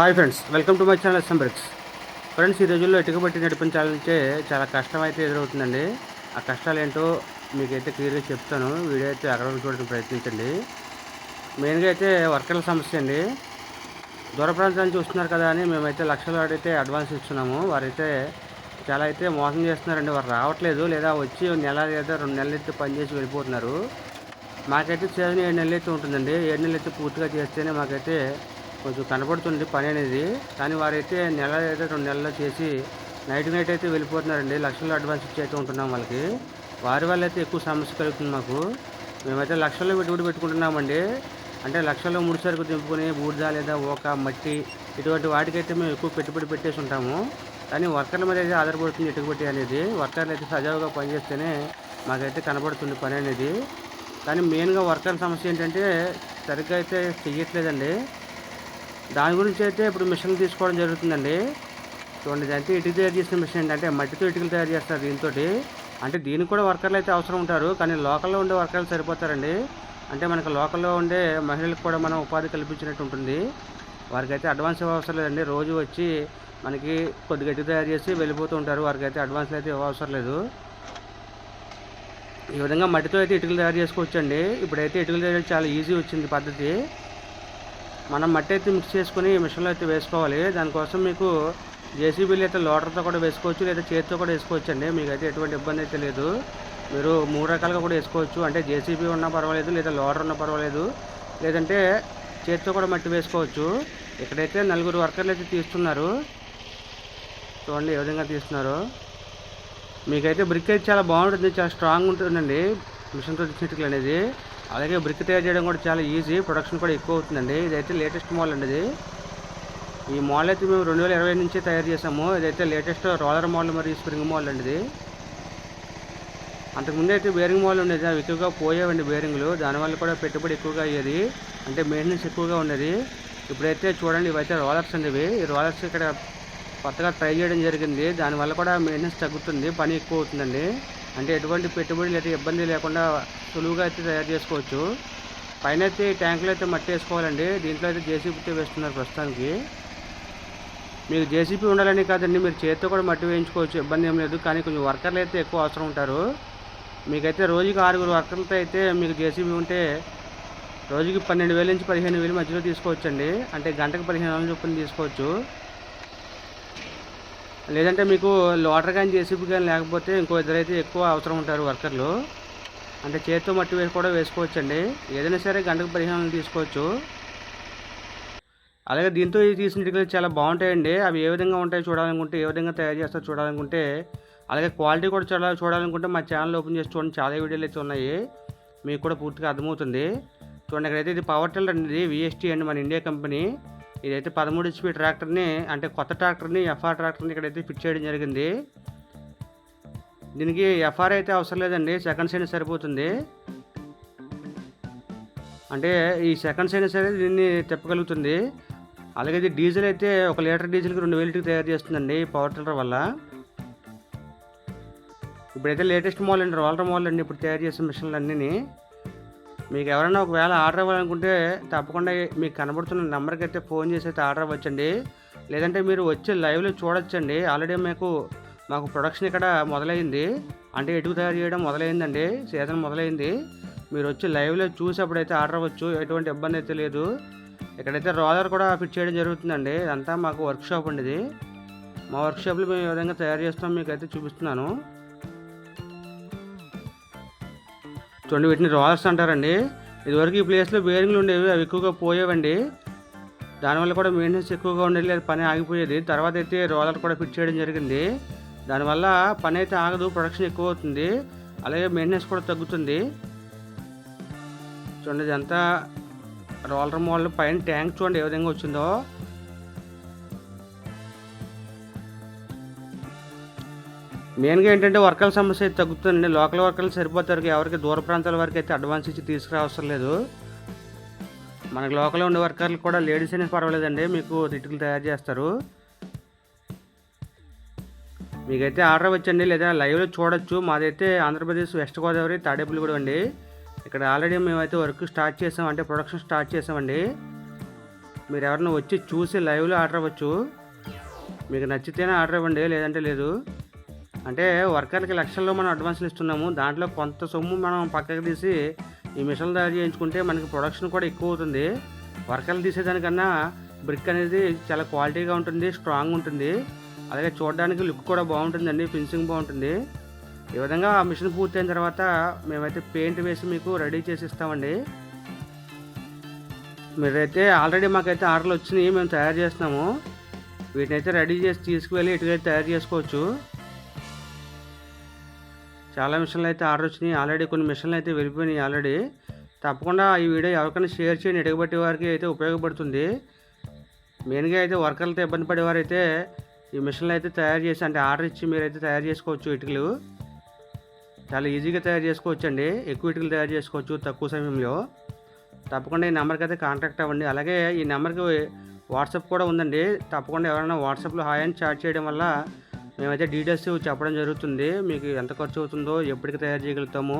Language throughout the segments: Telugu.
Hi friends welcome to my channel SM friends ఈ రోజుల్లో ఇటుకబట్టి నడిపించాలంటే చాలా కష్టం అయితే ఎదురవుతుందండి. ఆ కష్టాలు ఏంటో మీకైతే క్లియర్గా చెప్తాను. వీడియో అయితే అక్కడ చూడడానికి ప్రయత్నించండి. మెయిన్గా అయితే వర్కర్ల సమస్య అండి. దూర ప్రాంతాల నుంచి వస్తున్నారు కదా అని మేమైతే లక్షల అడిగితే అడ్వాన్స్ ఇస్తున్నాము. వారైతే చాలా అయితే మోసం చేస్తున్నారండి. వారు రావట్లేదు. లేదా వచ్చి నెల లేదా రెండు నెలలు అయితే పనిచేసి వెళ్ళిపోతున్నారు. మాకైతే సీజన్ ఏడు నెలలు అయితే ఉంటుందండి. ఏడు నెలలు అయితే పూర్తిగా చేస్తేనే మాకైతే కొంచెం కనపడుతుంది పని అనేది. కానీ వారైతే నెల అయితే రెండు నెలలు చేసి నైట్ నైట్ అయితే వెళ్ళిపోతున్నారండి. లక్షల్లో అడ్వాన్స్ ఇచ్చి అయితే ఉంటున్నాం వాళ్ళకి. వారి వల్ల అయితే ఎక్కువ సమస్య కలుగుతుంది మాకు. మేమైతే లక్షల్లో పెట్టుబడి పెట్టుకుంటున్నామండి. అంటే లక్షల్లో ముడి సరుకు దింపుకొని బూడిద లేదా ఓక మట్టి ఇటువంటి వాటికైతే మేము ఎక్కువ పెట్టుబడి పెట్టేసి ఉంటాము. కానీ వర్కర్ల మీద అయితే ఆధారపడుతుంది ఇటుకబట్టి అనేది. వర్కర్లు అయితే సజావుగా పనిచేస్తేనే మాకైతే కనబడుతుంది పని అనేది. కానీ మెయిన్గా వర్కర్ సమస్య ఏంటంటే సరిగ్గా అయితే చెయ్యట్లేదండి. దాని గురించి అయితే ఇప్పుడు మిషన్ తీసుకోవడం జరుగుతుందండి. చూడండి ఇదంటే ఇటుక తయారు చేసిన మిషన్ ఏంటంటే మట్టితో ఇటుకలు తయారు చేస్తారు దీంతో అంటే దీనికి కూడా వర్కర్లు అయితే అవసరం ఉంటారు కానీ లోకల్లో ఉండే వర్కర్లు సరిపోతారండి. అంటే మనకు లోకల్లో ఉండే మహిళలకు కూడా మనం ఉపాధి కల్పించినట్టు ఉంటుంది. వారికి అయితే అడ్వాన్స్ ఇవ్వవసరం లేదండి. రోజు వచ్చి మనకి కొద్ది గట్టి తయారు చేసి వెళ్ళిపోతూ ఉంటారు. వారికి అయితే అడ్వాన్స్లు అయితే ఇవ్వవసరం లేదు. ఈ విధంగా మట్టితో అయితే ఇటుకలు తయారు చేసుకోవచ్చండి. ఇప్పుడైతే ఇటుకలు తయారు చాలా ఈజీ వచ్చింది పద్ధతి. మనం మట్టి అయితే మిక్స్ చేసుకుని మిషన్లో అయితే వేసుకోవాలి. దానికోసం మీకు జేసీబీలు అయితే లోడర్తో కూడా వేసుకోవచ్చు లేదా చేతితో కూడా వేసుకోవచ్చు అండి మీకు అయితే ఎటువంటి ఇబ్బంది అయితే లేదు. మీరు మూడు రకాలుగా కూడా వేసుకోవచ్చు. అంటే జేసీబీ ఉన్నా పర్వాలేదు లేదా లోడర్ ఉన్నా పర్వాలేదు లేదంటే చేతితో కూడా మట్టి వేసుకోవచ్చు. ఇక్కడైతే నలుగురు వర్కర్లు అయితే తీస్తున్నారు. చూడండి ఏ విధంగా తీస్తున్నారు. మీకైతే బ్రిక్ అయితే చాలా బాగుంటుంది చాలా స్ట్రాంగ్ ఉంటుందండి. మిషన్తో తీసినట్లు అనేది. అలాగే బ్రిక్ తయారు చేయడం కూడా చాలా ఈజీ. ప్రొడక్షన్ కూడా ఎక్కువ అవుతుందండి. ఇదైతే లేటెస్ట్ మోడల్ అండి ఇది. ఈ మోడల్ అయితే మేము రెండు వేల ఇరవై నుంచే తయారు చేసాము ఇదైతే లేటెస్ట్ రోలర్ మోడల్ మరియు స్ప్రింగ్ మోడల్ అండి ఇది. అంతకుముందు అయితే బేరింగ్ మోడల్ ఉండేది. అవి ఎక్కువగా పోయేవండి బేరింగ్లు. దానివల్ల కూడా పెట్టుబడి ఎక్కువగా అయ్యేది. అంటే మెయింటెనెన్స్ ఎక్కువగా ఉండేది. ఇప్పుడైతే చూడండి ఇవైతే రోలర్స్ అండి ఇవి. ఈ రోలర్స్ ఇక్కడ కొత్తగా ట్రై చేయడం జరిగింది. దానివల్ల కూడా మెయింటెనెన్స్ తగ్గుతుంది. పని ఎక్కువ అవుతుందండి. అంటే ఎటువంటి పెట్టుబడి లేదా ఇబ్బంది లేకుండా సులువుగా అయితే తయారు చేసుకోవచ్చు. పైన అయితే ఈ ట్యాంకులో అయితే మట్టి వేసుకోవాలండి దీంట్లో అయితే జేసీబీతో వేస్తున్నారు ప్రస్తుతానికి. మీకు జేసీబీ ఉండాలని కాదండి. మీరు చేతితో కూడా మట్టి వేయించుకోవచ్చు. ఇబ్బంది ఏం లేదు. కానీ కొంచెం వర్కర్లు అయితే ఎక్కువ అవసరం ఉంటారు. మీకైతే రోజుకి ఆరుగురు వర్కర్లతో అయితే మీకు జేసీబీ ఉంటే రోజుకి పన్నెండు వేల నుంచి పదిహేను వేలు మధ్యలో తీసుకోవచ్చండి. అంటే గంటకు పదిహేను వందల చొప్పున తీసుకోవచ్చు. లేదంటే మీకు లోటర్ కానీ జేసీబీ కానీ లేకపోతే ఇంకో ఇద్దరైతే ఎక్కువ అవసరం ఉంటారు వర్కర్లు. అంటే చేతితో మట్టి వేసి కూడా వేసుకోవచ్చండి. ఏదైనా సరే గంటకు పరిహారం తీసుకోవచ్చు. అలాగే దీంతో తీసిన ఇటుకలు చాలా బాగుంటాయండి. అవి ఏ విధంగా ఉంటాయో చూడాలనుకుంటే ఏ విధంగా తయారు చేస్తారో చూడాలనుకుంటే అలాగే క్వాలిటీ కూడా చూడాలి చూడాలనుకుంటే మా ఛానల్ ఓపెన్ చేసి చూడండి. చాలా వీడియోలు అయితే ఉన్నాయి. మీకు కూడా పూర్తిగా అర్థమవుతుంది. చూడండి ఇక్కడైతే ఇది పవర్ టిల్లర్ అండి. విఎస్టీ అండి మన ఇండియా కంపెనీ. ఇదైతే పదమూడు హెచ్పి ట్రాక్టర్ని అంటే కొత్త ట్రాక్టర్ని ఎఫ్ఆర్ ట్రాక్టర్ని ఇక్కడైతే ఫిట్ చేయడం జరిగింది. దీనికి ఎఫ్ఆర్ అయితే అవసరం లేదండి సెకండ్ సైడ్ సరిపోతుంది. అంటే ఈ సెకండ్ సైడ్ సరే దీన్ని తిప్పగలుగుతుంది. అలాగే ఇది డీజిల్ అయితే ఒక లీటర్ డీజిల్కి రెండు వేలు తయారు చేస్తుందండి పవర్ టిల్లర్ వల్ల. ఇప్పుడైతే లేటెస్ట్ మోడల్ అండి రోలర్ మోడల్ అండి ఇప్పుడు తయారు చేసే మిషన్లు అన్నీ మీకు ఎవరైనా ఒకవేళ ఆర్డర్ ఇవ్వాలనుకుంటే తప్పకుండా మీకు కనబడుతున్న నెంబర్కి అయితే ఫోన్ చేసి అయితే ఆర్డర్ ఇవ్వచ్చండి. లేదంటే మీరు వచ్చి లైవ్లో చూడొచ్చండి. ఆల్రెడీ మీకు మాకు ప్రొడక్షన్ ఇక్కడ మొదలైంది. అంటే ఎటుకు తయారు చేయడం మొదలైందండి. సీజన్ మొదలైంది. మీరు వచ్చి లైవ్లో చూసి అప్పుడైతే ఆర్డర్ అవ్వచ్చు ఎటువంటి ఇబ్బంది అయితే లేదు. ఇక్కడైతే రోలర్ కూడా ఫిట్ చేయడం జరుగుతుందండి. ఇదంతా మాకు వర్క్షాప్ అండి ఇది. మా వర్క్షాప్లో మేము ఏ విధంగా తయారు చేస్తాం మీకు అయితే చూపిస్తున్నాను. చూడండి వీటిని రోలర్స్ అంటారండి. ఇదివరకు ఈ ప్లేస్లో బేరింగ్లు ఉండేవి అవి ఎక్కువగా పోయేవండి. దానివల్ల కూడా మెయింటెనెన్స్ ఎక్కువగా ఉండేది లేదు పని ఆగిపోయేది. తర్వాత అయితే రోలర్ కూడా ఫిట్ చేయడం జరిగింది. దానివల్ల పని అయితే ఆగదు ప్రొడక్షన్ ఎక్కువ అవుతుంది. అలాగే మెయింటెనెన్స్ కూడా తగ్గుతుంది. చూడండి ఇదంతా రోలర్ మోడల్ పైన ట్యాంక్ చూడండి ఏ విధంగా వచ్చిందో. మెయిన్గా ఏంటంటే వర్కర్ల సమస్య అయితే తగ్గుతుందండి. లోకల్ వర్కర్లు సరిపోతారు. ఎవరికి దూర ప్రాంతాల వరకు అయితే అడ్వాన్స్ ఇచ్చి తీసుకురావసరం లేదు. మనకి లోకల్ ఉండే వర్కర్లు కూడా లేడీస్ అనేది పర్వాలేదండి. మీకు ఇటుకలు తయారు చేస్తారు. మీకైతే ఆర్డర్ వచ్చండి లేదా లైవ్లో చూడొచ్చు. మాదైతే ఆంధ్రప్రదేశ్ వెస్ట్ గోదావరి తాడేపల్లిగూడెం అండి. ఇక్కడ ఆల్రెడీ మేమైతే వర్క్ స్టార్ట్ చేసాం. అంటే ప్రొడక్షన్ స్టార్ట్ చేసామండి. మీరు ఎవరైనా వచ్చి చూసి లైవ్లో ఆర్డర్ ఇవ్వచ్చు. మీకు నచ్చితేనే ఆర్డర్ ఇవ్వండి. లేదంటే లేదు. అంటే వర్కర్కి లక్షల్లో మనం అడ్వాన్స్లు ఇస్తున్నాము. దాంట్లో కొంత సొమ్ము మనం పక్కకి తీసి ఈ మిషన్లు తయారు చేయించుకుంటే మనకి ప్రొడక్షన్ కూడా ఎక్కువ అవుతుంది. వర్కర్లు తీసేదానికన్నా బ్రిక్ అనేది చాలా క్వాలిటీగా ఉంటుంది స్ట్రాంగ్ ఉంటుంది. అలాగే చూడడానికి లుక్ కూడా బాగుంటుందండి ఫినిషింగ్ బాగుంటుంది. ఈ విధంగా ఆ మిషన్ పూర్తయిన తర్వాత మేమైతే పెయింట్ వేసి మీకు రెడీ చేసి ఇస్తామండి. మీరైతే ఆల్రెడీ మాకైతే ఆర్డర్లు వచ్చినాయి మేము తయారు చేస్తున్నాము. వీటిని అయితే రెడీ చేసి తీసుకువెళ్ళి ఇటుకైతే తయారు చేసుకోవచ్చు. చాలా మిషన్లు అయితే ఆర్డర్ వచ్చినాయి. ఆల్రెడీ కొన్ని మిషన్లు అయితే వెళ్ళిపోయినాయి ఆల్రెడీ తప్పకుండా ఈ వీడియో ఎవరికైనా షేర్ చేయండి. ఎడగబట్టే వారికి అయితే ఉపయోగపడుతుంది. మెయిన్గా అయితే వర్కర్లతో ఇబ్బంది పడేవారైతే ఈ మిషన్లు అయితే తయారు చేసి అంటే ఆర్డర్ ఇచ్చి మీరైతే తయారు చేసుకోవచ్చు ఇటుకలు. చాలా ఈజీగా తయారు చేసుకోవచ్చు అండి ఎక్కువ ఇటుకలు తయారు చేసుకోవచ్చు తక్కువ సమయంలో. తప్పకుండా ఈ నెంబర్కి అయితే కాంటాక్ట్ అవ్వండి. అలాగే ఈ నెంబర్కి వాట్సాప్ కూడా ఉందండి. తప్పకుండా ఎవరైనా వాట్సాప్లో హాయ్ అని చాట్ చేయడం వల్ల మేమైతే డీటెయిల్స్ చెప్పడం జరుగుతుంది. మీకు ఎంత ఖర్చు అవుతుందో ఎప్పటికి తయారు చేయగలుగుతామో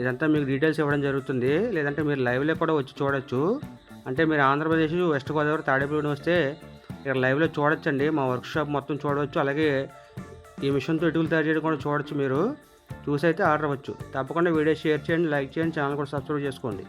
ఇదంతా మీకు డీటెయిల్స్ ఇవ్వడం జరుగుతుంది. లేదంటే మీరు లైవ్లో కూడా వచ్చి చూడొచ్చు. అంటే మీరు ఆంధ్రప్రదేశ్ వెస్ట్ గోదావరి తాడేపల్లి వస్తే ఇక్కడ లైవ్లో చూడొచ్చండి. మా వర్క్షాప్ మొత్తం చూడవచ్చు అలాగే ఈ మిషన్తో ఇటుకలు తయారు చేయడం కూడా చూడొచ్చు మీరు. చూసి అయితే ఆర్డర్ అవ్వచ్చు. తప్పకుండా వీడియో షేర్ చేయండి లైక్ చేయండి ఛానల్ కూడా సబ్స్క్రైబ్ చేసుకోండి.